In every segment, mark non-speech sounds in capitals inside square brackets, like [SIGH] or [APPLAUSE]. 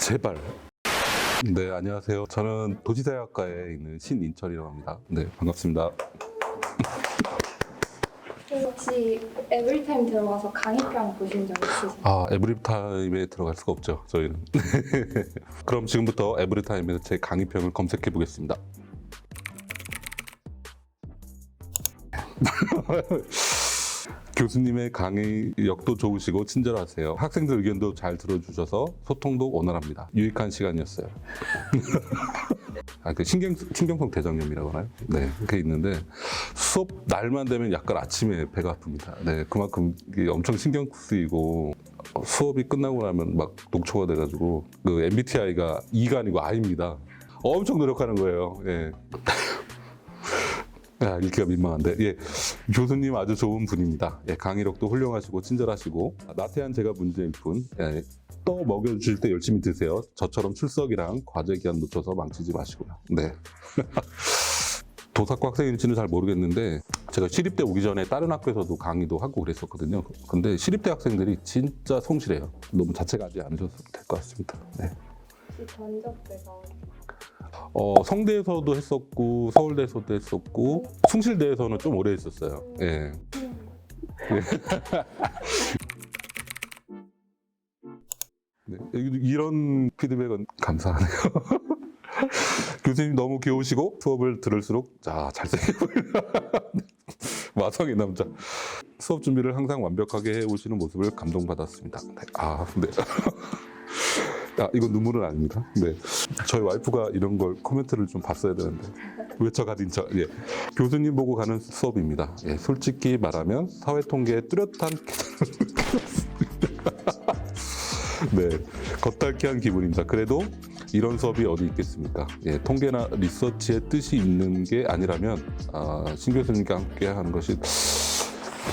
제발. 네, 안녕하세요. 저는 도시대학과에 있는 신인철이라고 합니다. 네, 반갑습니다. 혹시 에브리타임 들어가서 강의편 보신 적 있으세요? 아, 에브리타임에 들어갈 수가 없죠, 저희는. [LAUGHS] 그럼 지금부터 에브리타임에서 제 강의평을 검색해 보겠습니다. [LAUGHS] 교수님의 강의력도 좋으시고 친절하세요. 학생들 의견도 잘 들어주셔서 소통도 원활합니다. 유익한 시간이었어요. [LAUGHS] 아, 그 신경, 신경성 대장염이라고 하나요? 네, 그게 있는데 수업 날만 되면 약간 아침에 배가 아픕니다. 네, 그만큼 엄청 신경 쓰이고 어, 수업이 끝나고 나면 막 녹초가 돼가지고 그 MBTI가 E가 아니고 I입니다. 엄청 노력하는 거예요. 예. 아, 읽기가 민망한데, 예. 교수님 아주 좋은 분입니다. 예, 강의력도 훌륭하시고, 친절하시고, 나태한 제가 문제일 뿐, 예, 또 먹여주실 때 열심히 드세요. 저처럼 출석이랑 과제 기한 놓쳐서 망치지 마시고요. 네. [LAUGHS] 도사과 학생일지는 잘 모르겠는데, 제가 시립대 오기 전에 다른 학교에서도 강의도 하고 그랬었거든요. 근데 시립대 학생들이 진짜 성실해요. 너무 자책하지 않으셔도 될 것 같습니다. 네. 전적대가 어, 성대에서도 했었고 서울대에서도 했었고 숭실대에서는 좀 오래 했었어요. 예. 네, [LAUGHS] 이런 피드백은 감사하네요. [LAUGHS] 교수님 너무 귀여우시고 수업을 들을수록 자 잘생겨 보인다. [LAUGHS] 마성의 남자. 수업 준비를 항상 완벽하게 해오시는 모습을 감동받았습니다. 네. 아, 네. 아, 이건 눈물은 아닙니다. 네. 저희 와이프가 이런 걸 코멘트를 좀 봤어야 되는데 외쳐가진 척. 예. 교수님 보고 가는 수업입니다. 예. 솔직히 말하면 사회 통계에 뚜렷한 [LAUGHS] 네. 겉핥기한 기분입니다. 그래도 이런 수업이 어디 있겠습니까? 예. 통계나 리서치의 뜻이 있는 게 아니라면 아, 신 교수님과 함께 하는 것이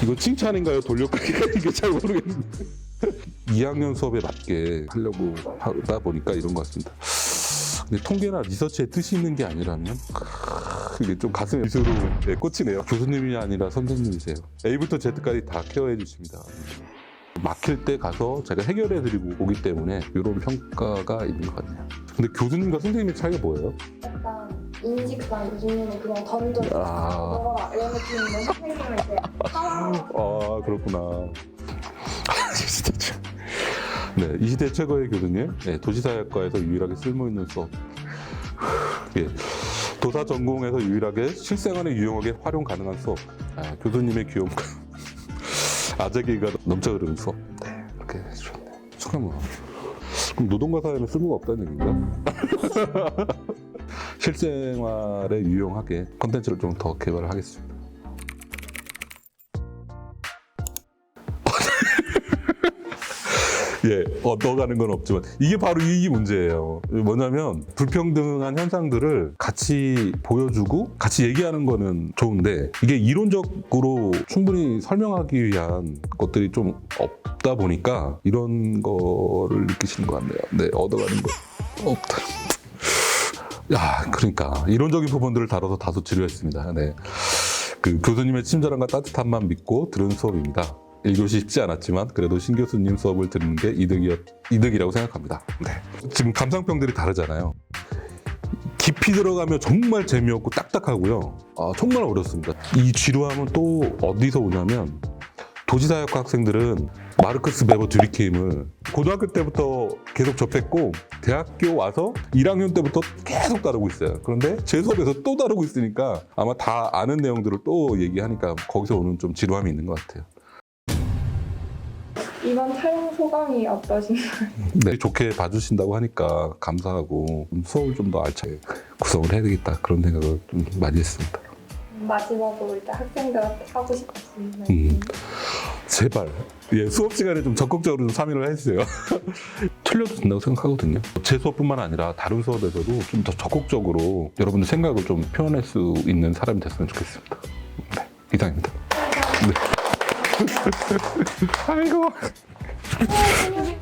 이거 칭찬인가요? 돌려깎기가 [LAUGHS] 이게 잘 모르겠는데. 2학년 수업에 맞게 하려고 하다 보니까 이런 것 같습니다. 근데 통계나 리서치에 뜻이 있는 게 아니라면 크, 이게 좀 가슴에 미소로 네, 꽂히네요. 교수님이 아니라 선생님이세요. A부터 Z까지 다 케어해 주십니다. 막힐 때 가서 제가 해결해 드리고 오기 때문에 이런 평가가 있는 것 같네요. 근데 교수님과 선생님의 차이가 뭐예요? 약간 인식상 교수님은 그냥 던져 아. 먹어라 이런 느낌인데 선생님은 이제 상황 아 그렇구나. 진짜 참. 네, 이 시대 최고의 교수님, 네, 도시사회학과에서 유일하게 쓸모있는 수업. 예, 도사 전공에서 유일하게 실생활에 유용하게 활용 가능한 수업. 아, 교수님의 귀여움과 [LAUGHS] 아재기가 넘쳐 흐르는 수업. 네, 이렇게 해주셨네요. 축하합니다. 그럼 노동과 사회는 쓸모가 없다는 얘기인가? [LAUGHS] 실생활에 유용하게 컨텐츠를 좀 더 개발을 하겠습니다. 예, 얻어가는 건 없지만 이게 바로 이 문제예요. 뭐냐면 불평등한 현상들을 같이 보여주고 같이 얘기하는 거는 좋은데 이게 이론적으로 충분히 설명하기 위한 것들이 좀 없다 보니까 이런 거를 느끼시는 것 같네요. 네, 얻어가는 거 없다. 야, 그러니까 이론적인 부분들을 다뤄서 다소 지루했습니다. 네. 그 교수님의 친절함과 따뜻함만 믿고 들은 수업입니다. 1교시 쉽지 않았지만 그래도 신 교수님 수업을 듣는 게 이득이었, 이득이라고 생각합니다. 네. 지금 감상평들이 다르잖아요. 깊이 들어가면 정말 재미없고 딱딱하고요. 아, 정말 어렵습니다. 이 지루함은 또 어디서 오냐면 도시사회학과 학생들은 마르크스 베버 듀리케임을 고등학교 때부터 계속 접했고 대학교 와서 1학년 때부터 계속 다루고 있어요. 그런데 제 수업에서 또 다루고 있으니까 아마 다 아는 내용들을 또 얘기하니까 거기서 오는 좀 지루함이 있는 것 같아요. 이번 촬영 소감이 어떠신가요? [LAUGHS] 네, 좋게 봐주신다고 하니까 감사하고 좀 수업을 좀 더 알차게 구성을 해야 되겠다 그런 생각을 좀 많이 했습니다. 마지막으로 일단 학생들한테 하고 싶으신 말씀 음. 제발 예, 수업 시간에 좀 적극적으로 좀 참여를 해주세요. [LAUGHS] 틀려도 된다고 생각하거든요. 제 수업뿐만 아니라 다른 수업에서도 좀 더 적극적으로 여러분들 생각을 좀 표현할 수 있는 사람이 됐으면 좋겠습니다. 네, 이상입니다. 네. 아이고. 네.